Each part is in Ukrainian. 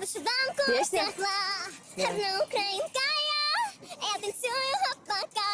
вишиванку Пісня? святла. Гарна українка я, я танцюю гопака.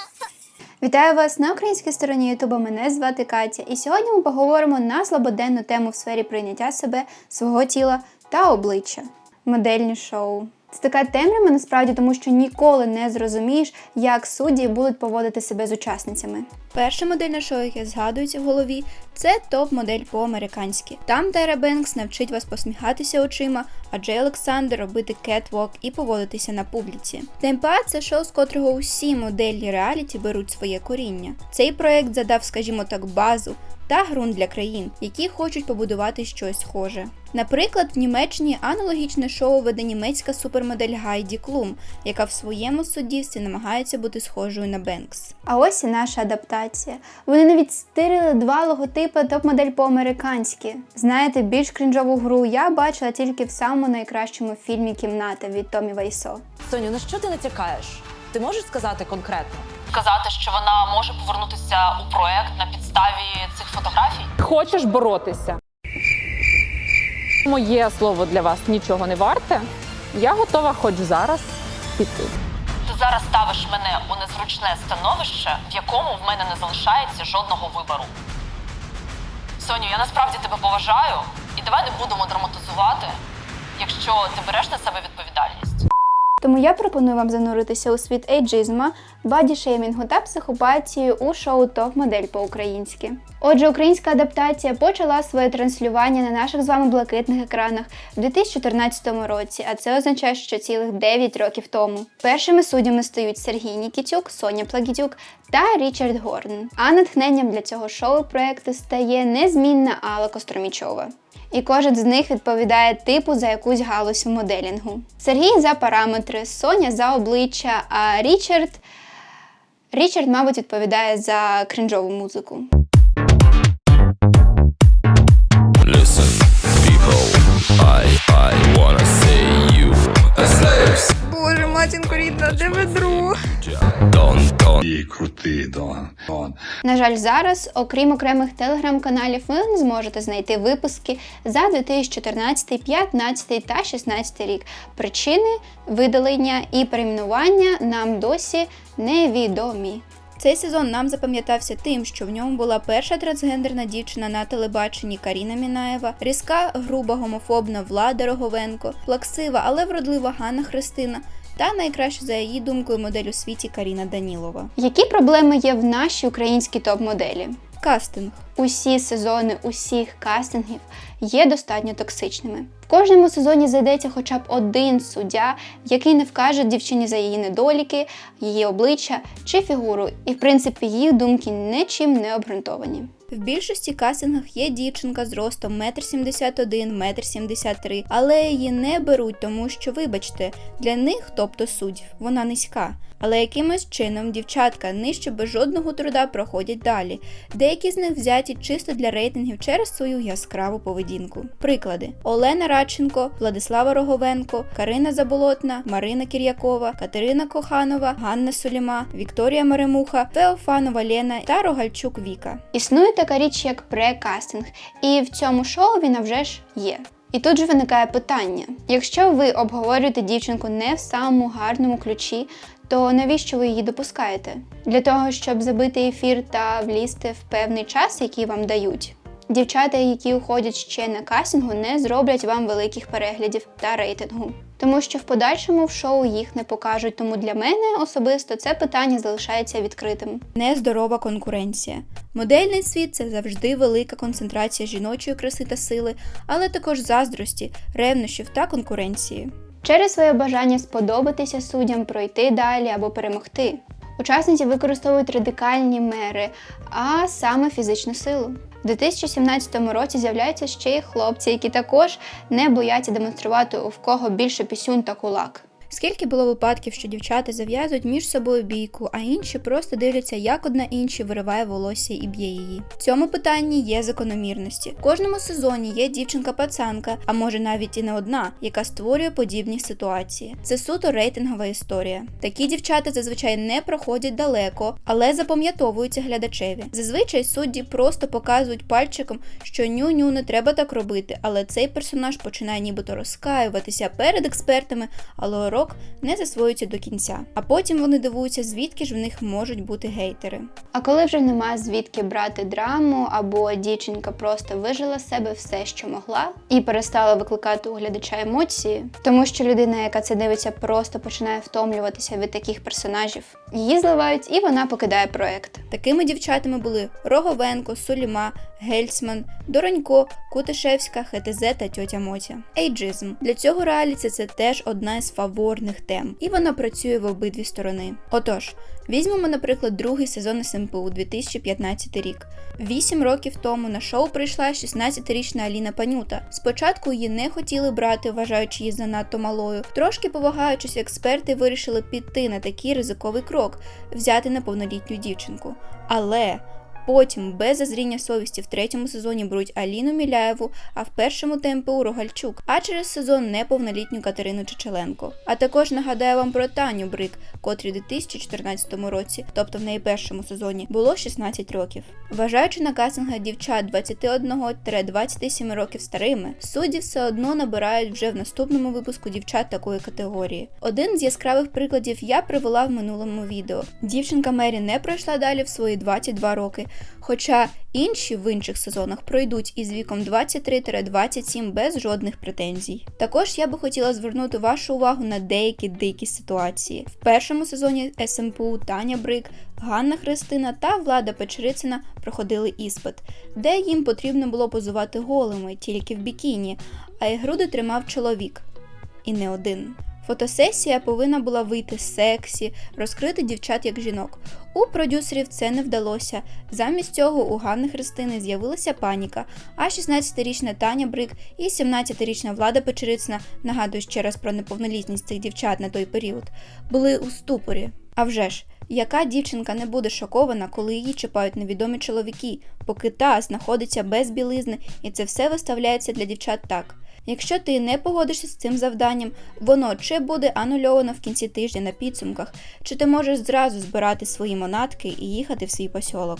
Вітаю вас на українській стороні Ютуба. Мене звати Катя, і сьогодні ми поговоримо на слабоденну тему в сфері прийняття себе, свого тіла та обличчя модельні шоу. Це така темрява насправді, тому що ніколи не зрозумієш, як судді будуть поводити себе з учасницями. Перше модельне шоу, яке згадується в голові, це топ-модель по-американськи. Там Тайра Бенкс навчить вас посміхатися очима, а Джей Олександр робити кетвок і поводитися на публіці. Темпа це шоу, з котрого усі моделі реаліті беруть своє коріння. Цей проект задав, скажімо так, базу та ґрунт для країн, які хочуть побудувати щось схоже. Наприклад, в Німеччині аналогічне шоу веде німецька супермодель Гайді Клум, яка в своєму суддівстві намагається бути схожою на Бенкс. А ось і наша адаптація. Вони навіть стирили два логотипи топ-модель по-американськи. Знаєте, більш крінжову гру я бачила тільки в самому найкращому фільмі Кімната від Томі Вайсо. Соню, на що ти натякаєш? Ти можеш сказати конкретно? Сказати, що вона може повернутися у проект на підставі цих фотографій. Хочеш боротися? Моє слово для вас нічого не варте. Я готова хоч зараз піти. Ти зараз ставиш мене у незручне становище, в якому в мене не залишається жодного вибору. Соню, я насправді тебе поважаю, і давай не будемо драматизувати, якщо ти береш на себе відповідальність. Тому я пропоную вам зануритися у світ ейджизма, баді-шеймінгу та психопатії у шоу Топ-модель по-українськи. Отже, українська адаптація почала своє транслювання на наших з вами блакитних екранах в 2014 році, а це означає, що цілих 9 років тому. Першими суддями стають Сергій Нікітюк, Соня Плагідюк та Річард Горн. А натхненням для цього шоу проекту стає незмінна Алла Костромічова і кожен з них відповідає типу за якусь галузь в моделінгу. Сергій за параметри, Соня за обличчя, а Річард. Річард, мабуть, відповідає за крінжову музику. Listen, people, I, I wanna say you. Боже, матінко рідна, де ведро? Don't, don't. І крутий Дон. Дон. На жаль, зараз, окрім окремих телеграм-каналів, ви не зможете знайти випуски за 2014, 15 та 16 рік. Причини видалення і перейменування нам досі невідомі. Цей сезон нам запам'ятався тим, що в ньому була перша трансгендерна дівчина на телебаченні Каріна Мінаєва, різка, груба гомофобна Влада Роговенко, плаксива, але вродлива Ганна Христина. Та найкраще за її думкою модель у світі Каріна Данілова. Які проблеми є в нашій українській топ-моделі? Кастинг. Усі сезони усіх кастингів є достатньо токсичними. В кожному сезоні зайдеться хоча б один суддя, який не вкаже дівчині за її недоліки, її обличчя чи фігуру, і в принципі її думки нічим не обґрунтовані. В більшості кастингах є дівчинка з ростом 1,71 м, 1,73 м, але її не беруть, тому що, вибачте, для них, тобто суддів, вона низька. Але якимось чином дівчатка нижче без жодного труда проходять далі. Деякі з них взяті чисто для рейтингів через свою яскраву поведінку. Приклади: Олена Радченко, Владислава Роговенко, Карина Заболотна, Марина Кір'якова, Катерина Коханова, Ганна Суліма, Вікторія Маремуха, Феофанова Лена та Рогальчук Віка. Існує така річ, як прекастинг, і в цьому шоу він вже ж є. І тут же виникає питання: якщо ви обговорюєте дівчинку не в самому гарному ключі, то навіщо ви її допускаєте? Для того, щоб забити ефір та влізти в певний час, який вам дають. Дівчата, які уходять ще на кастингу, не зроблять вам великих переглядів та рейтингу. Тому що в подальшому в шоу їх не покажуть. Тому для мене особисто це питання залишається відкритим. Нездорова конкуренція. Модельний світ це завжди велика концентрація жіночої краси та сили, але також заздрості, ревнощів та конкуренції. Через своє бажання сподобатися суддям, пройти далі або перемогти. Учасниці використовують радикальні мери, а саме фізичну силу. У 2017 році з'являються ще й хлопці, які також не бояться демонструвати у в кого більше пісюн та кулак. Скільки було випадків, що дівчата зав'язують між собою бійку, а інші просто дивляться, як одна інші вириває волосся і б'є її. В цьому питанні є закономірності. В кожному сезоні є дівчинка-пацанка, а може навіть і не одна, яка створює подібні ситуації. Це суто рейтингова історія. Такі дівчата зазвичай не проходять далеко, але запам'ятовуються глядачеві. Зазвичай судді просто показують пальчиком, що ню-ню не треба так робити, але цей персонаж починає нібито розкаюватися перед експертами, але урок не засвоюється до кінця. А потім вони дивуються, звідки ж в них можуть бути гейтери. А коли вже нема звідки брати драму, або дівчинка просто вижила з себе все, що могла, і перестала викликати у глядача емоції, тому що людина, яка це дивиться, просто починає втомлюватися від таких персонажів. Її зливають, і вона покидає проект. Такими дівчатами були Роговенко, Суліма, Гельцман, Доронько, Кутишевська, ХТЗ та тьотя Мотя. Ейджизм для цього реаліті це теж одна із фаворних тем, і вона працює в обидві сторони. Отож, візьмемо, наприклад, другий сезон СМПУ 2015 рік. Вісім років тому на шоу прийшла 16-річна Аліна Панюта. Спочатку її не хотіли брати, вважаючи її занадто малою. Трошки повагаючись, експерти вирішили піти на такий ризиковий крок взяти неповнолітню дівчинку. Але Потім без зазріння совісті в третьому сезоні беруть Аліну Міляєву, а в першому ТМПУ Рогальчук, а через сезон неповнолітню Катерину Чечеленко. А також нагадаю вам про Таню Брик, котрій у 2014 році, тобто в неї першому сезоні, було 16 років. Вважаючи на кастингах дівчат 21-27 років старими, судді все одно набирають вже в наступному випуску дівчат такої категорії. Один з яскравих прикладів я привела в минулому відео. Дівчинка Мері не пройшла далі в свої 22 роки, хоча інші в інших сезонах пройдуть із віком 23-27 без жодних претензій. Також я би хотіла звернути вашу увагу на деякі дикі ситуації. В першому сезоні СМПУ Таня Брик, Ганна Христина та Влада Печерицина проходили іспит, де їм потрібно було позувати голими, тільки в бікіні, а їх груди тримав чоловік. І не один. Фотосесія повинна була вийти сексі, розкрити дівчат як жінок. У продюсерів це не вдалося. Замість цього у Ганни Христини з'явилася паніка, а 16-річна Таня Брик і 17-річна Влада Печерицина, нагадую ще раз про неповнолітність цих дівчат на той період, були у ступорі. А вже ж, яка дівчинка не буде шокована, коли її чіпають невідомі чоловіки, поки та знаходиться без білизни, і це все виставляється для дівчат так. Якщо ти не погодишся з цим завданням, воно чи буде анульовано в кінці тижня на підсумках, чи ти можеш зразу збирати свої монатки і їхати в свій посьолок.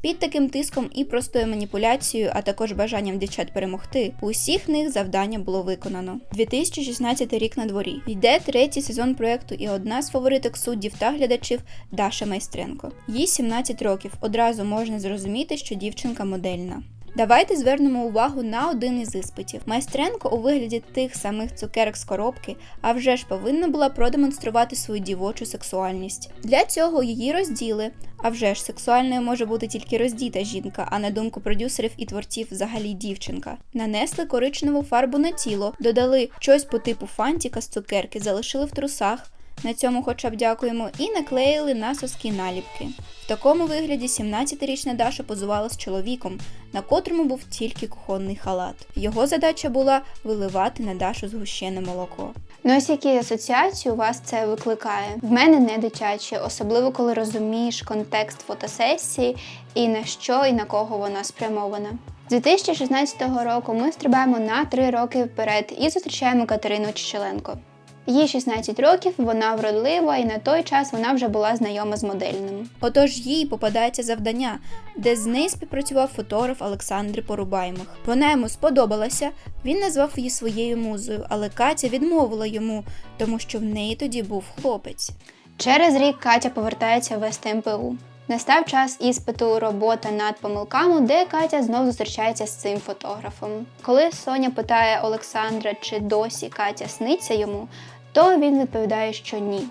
Під таким тиском і простою маніпуляцією, а також бажанням дівчат перемогти, усіх них завдання було виконано. 2016 рік на дворі. Йде третій сезон проекту, і одна з фавориток суддів та глядачів Даша Майстренко. Їй 17 років. Одразу можна зрозуміти, що дівчинка модельна. Давайте звернемо увагу на один із іспитів. Майстренко у вигляді тих самих цукерок з коробки, а вже ж повинна була продемонструвати свою дівочу сексуальність. Для цього її розділи. А вже ж сексуальною може бути тільки роздіта жінка, а на думку продюсерів і творців взагалі дівчинка. Нанесли коричневу фарбу на тіло, додали щось по типу фантіка з цукерки, залишили в трусах. На цьому хоча б дякуємо, і наклеїли на соски наліпки. В такому вигляді 17-річна Даша позувала з чоловіком, на котрому був тільки кухонний халат. Його задача була виливати на Дашу згущене молоко. Ну ось які асоціації у вас це викликає? В мене не дитячі, особливо коли розумієш контекст фотосесії і на що і на кого вона спрямована. З 2016 року ми стрибаємо на 3 роки вперед і зустрічаємо Катерину Чечеленко. Їй 16 років, вона вродлива, і на той час вона вже була знайома з модельним. Отож їй попадається завдання, де з нею співпрацював фотограф Олександр Порубаймах. Вона йому сподобалася, він назвав її своєю музою, але Катя відмовила йому, тому що в неї тоді був хлопець. Через рік Катя повертається в СТМПУ. Настав час іспиту робота над помилками, де Катя знов зустрічається з цим фотографом. Коли Соня питає Олександра, чи досі Катя сниться йому, то він відповідає, що ні.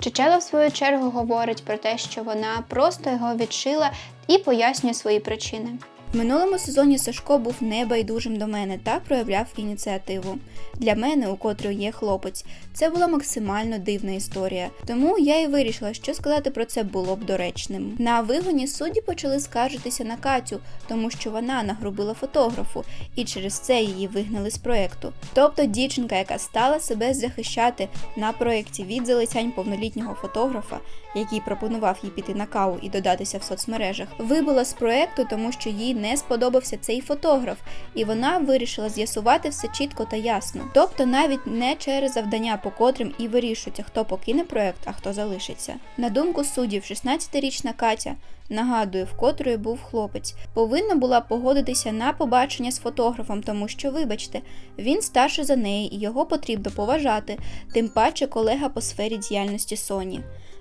Чечела, в свою чергу, говорить про те, що вона просто його відшила і пояснює свої причини. В минулому сезоні Сашко був небайдужим до мене та проявляв ініціативу. Для мене, у котрої є хлопець, це була максимально дивна історія. Тому я і вирішила, що сказати про це було б доречним. На вигоні судді почали скаржитися на Катю, тому що вона нагрубила фотографу, і через це її вигнали з проекту. Тобто дівчинка, яка стала себе захищати на проєкті від залицянь повнолітнього фотографа, який пропонував їй піти на каву і додатися в соцмережах, вибула з проекту, тому що їй не сподобався цей фотограф, і вона вирішила з'ясувати все чітко та ясно. Тобто навіть не через завдання, по котрим і вирішується, хто покине проект, а хто залишиться. На думку суддів, 16-річна Катя. Нагадую, в котрої був хлопець, повинна була погодитися на побачення з фотографом, тому що, вибачте, він старший за неї і його потрібно поважати, тим паче колега по сфері діяльності Соні.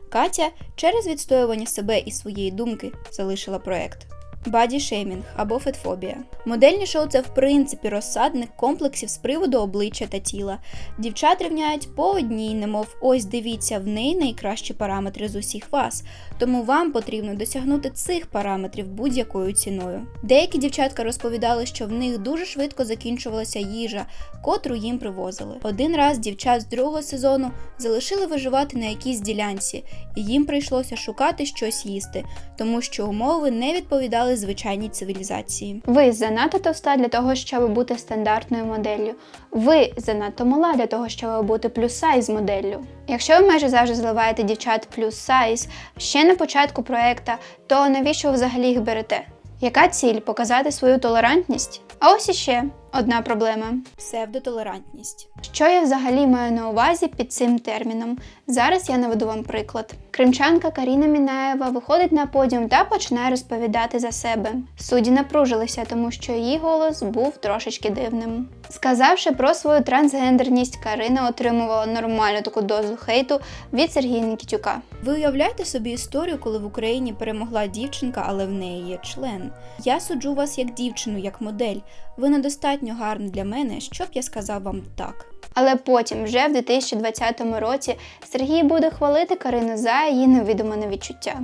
Катя через відстоювання себе і своєї думки залишила проект. Баді-шеймінг або фетфобія. Модельні шоу це в принципі розсадник комплексів з приводу обличчя та тіла. Дівчат рівняють по одній, немов ось дивіться, в неї найкращі параметри з усіх вас. Тому вам потрібно досягнути цих параметрів будь-якою ціною. Деякі дівчатка розповідали, що в них дуже швидко закінчувалася їжа, котру їм привозили. Один раз дівчат з другого сезону залишили виживати на якійсь ділянці, і їм прийшлося шукати щось їсти, тому що умови не відповідали звичайній цивілізації. Ви занадто товста для того, щоб бути стандартною моделлю. Ви занадто мала для того, щоб бути плюс-сайз моделлю. Якщо ви майже завжди зливаєте дівчат плюс-сайз ще на початку проекта, то навіщо ви взагалі їх берете? Яка ціль показати свою толерантність? А ось іще одна проблема псевдотолерантність. Що я взагалі маю на увазі під цим терміном? Зараз я наведу вам приклад. Кримчанка Каріна Мінаєва виходить на подіум та починає розповідати за себе. Судді напружилися, тому що її голос був трошечки дивним. Сказавши про свою трансгендерність, Карина отримувала нормальну таку дозу хейту від Сергія Нікітюка. Ви уявляєте собі історію, коли в Україні перемогла дівчинка, але в неї є член. Я суджу вас як дівчину, як модель. Ви недостатньо гарні для мене, щоб я сказав вам так. Але потім, вже в 2020 році, Сергій буде хвалити Карину за її невидимане відчуття.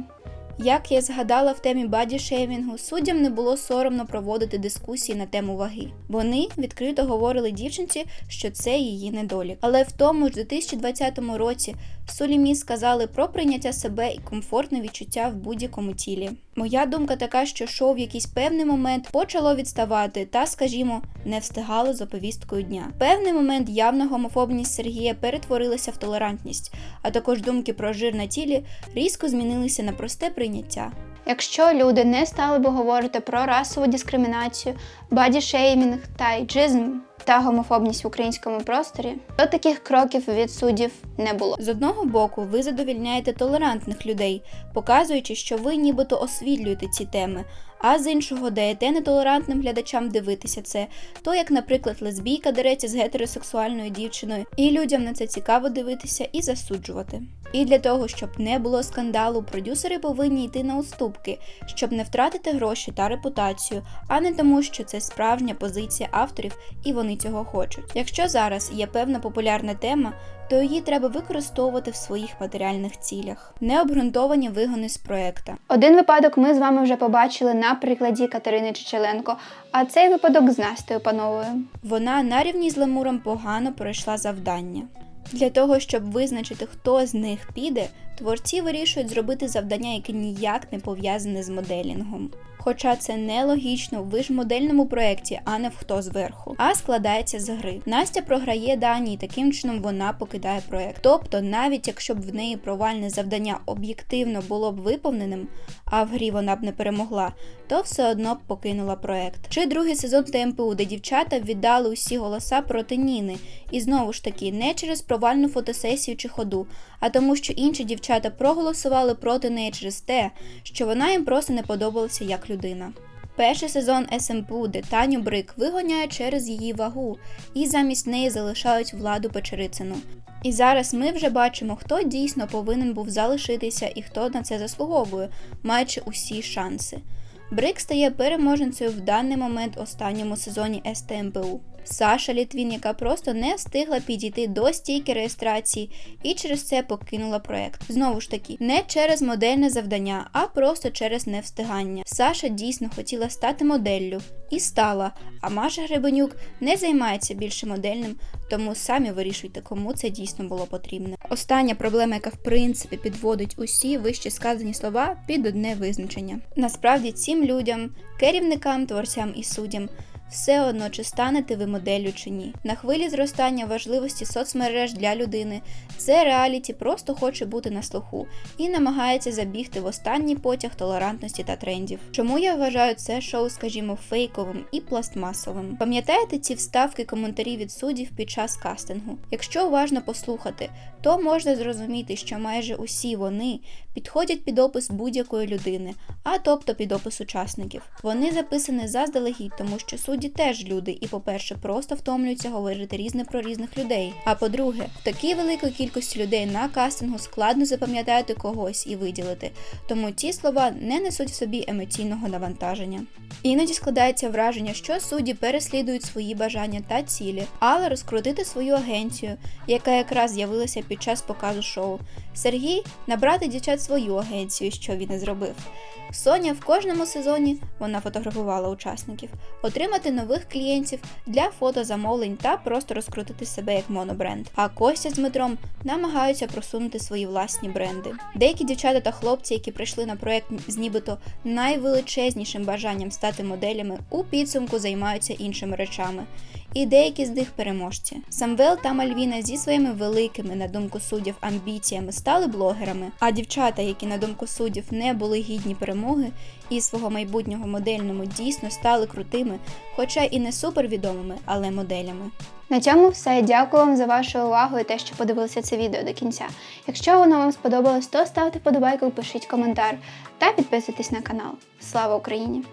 Як я згадала в темі баді-шеймінгу, суддям не було соромно проводити дискусії на тему ваги. Вони відкрито говорили дівчинці, що це її недолік. Але в тому ж 2020 році Солімі сказали про прийняття себе і комфортне відчуття в будь-якому тілі. Моя думка така, що шоу в якийсь певний момент почало відставати та, скажімо, не встигало з оповісткою дня. Певний момент явна гомофобність Сергія перетворилася в толерантність, а також думки про жир на тілі різко змінилися на просте прийняття. Якщо люди не стали би говорити про расову дискримінацію, баді-шеймінг та іджизм та гомофобність в українському просторі, то таких кроків від суддів не було. З одного боку, ви задовільняєте толерантних людей, показуючи, що ви нібито освітлюєте ці теми, а з іншого даєте нетолерантним глядачам дивитися це, то як, наприклад, лесбійка дереться з гетеросексуальною дівчиною, і людям на це цікаво дивитися і засуджувати. І для того, щоб не було скандалу, продюсери повинні йти на уступки, щоб не втратити гроші та репутацію, а не тому, що це справжня позиція авторів і вони цього хочуть. Якщо зараз є певна популярна тема, то її треба використовувати в своїх матеріальних цілях. Необґрунтовані вигони з проекта. Один випадок ми з вами вже побачили на прикладі Катерини Чечеленко, а цей випадок з Настею Пановою. Вона на рівні з Лемуром погано пройшла завдання. Для того, щоб визначити, хто з них піде, творці вирішують зробити завдання, яке ніяк не пов'язане з моделінгом. Хоча це нелогічно, ви ж в модельному проєкті, а не в хто зверху, а складається з гри. Настя програє дані, і таким чином вона покидає проєкт. Тобто, навіть якщо б в неї провальне завдання об'єктивно було б виповненим, а в грі вона б не перемогла, то все одно б покинула проєкт. Чи другий сезон ТМПУ, де дівчата віддали усі голоса проти Ніни, і знову ж таки не через провальну фотосесію чи ходу, а тому, що інші дівчата проголосували проти неї через те, що вона їм просто не подобалася як людина. Перший сезон СМПУ, де Таню Брик вигоняють через її вагу і замість неї залишають владу Печерицину. І зараз ми вже бачимо, хто дійсно повинен був залишитися і хто на це заслуговує, маючи усі шанси. Брик стає переможницею в даний момент останньому сезоні СТМПУ. Саша Літвін, яка просто не встигла підійти до стійки реєстрації і через це покинула проект. Знову ж таки, не через модельне завдання, а просто через невстигання. Саша дійсно хотіла стати моделлю і стала. А Маша Гребенюк не займається більше модельним, тому самі вирішуйте, кому це дійсно було потрібно. Остання проблема, яка в принципі підводить усі вище сказані слова під одне визначення. Насправді цим людям, керівникам, творцям і суддям. Все одно, чи станете ви моделлю чи ні. На хвилі зростання важливості соцмереж для людини це реаліті просто хоче бути на слуху і намагається забігти в останній потяг толерантності та трендів. Чому я вважаю це шоу, скажімо, фейковим і пластмасовим? Пам'ятаєте ці вставки коментарів від суддів під час кастингу? Якщо уважно послухати, то можна зрозуміти, що майже усі вони підходять під опис будь-якої людини, а тобто під опис учасників. Вони записані заздалегідь, тому що судді теж люди, і, по-перше, просто втомлюються говорити різне про різних людей. А по-друге, в такій великій кількості людей на кастингу складно запам'ятати когось і виділити, тому ті слова не несуть в собі емоційного навантаження. Іноді складається враження, що судді переслідують свої бажання та цілі, але розкрутити свою агенцію, яка якраз з'явилася під час показу шоу. Сергій набрати дівчат свою агенцію, що він і зробив. Соня в кожному сезоні вона фотографувала учасників, отримати нових клієнтів для фотозамовлень та просто розкрутити себе як монобренд. А Костя з Дмитром намагаються просунути свої власні бренди. Деякі дівчата та хлопці, які прийшли на проект з нібито найвеличезнішим бажанням стати моделями, у підсумку займаються іншими речами. І деякі з них переможці. Самвел та Мальвіна зі своїми великими, на думку суддів, амбіціями стали блогерами, а дівчата, які на думку суддів не були гідні перемоги і свого майбутнього модельному дійсно стали крутими, хоча і не супервідомими, але моделями. На цьому все. Дякую вам за вашу увагу і те, що подивилися це відео до кінця. Якщо воно вам сподобалось, то ставте вподобайку, пишіть коментар та підписуйтесь на канал. Слава Україні!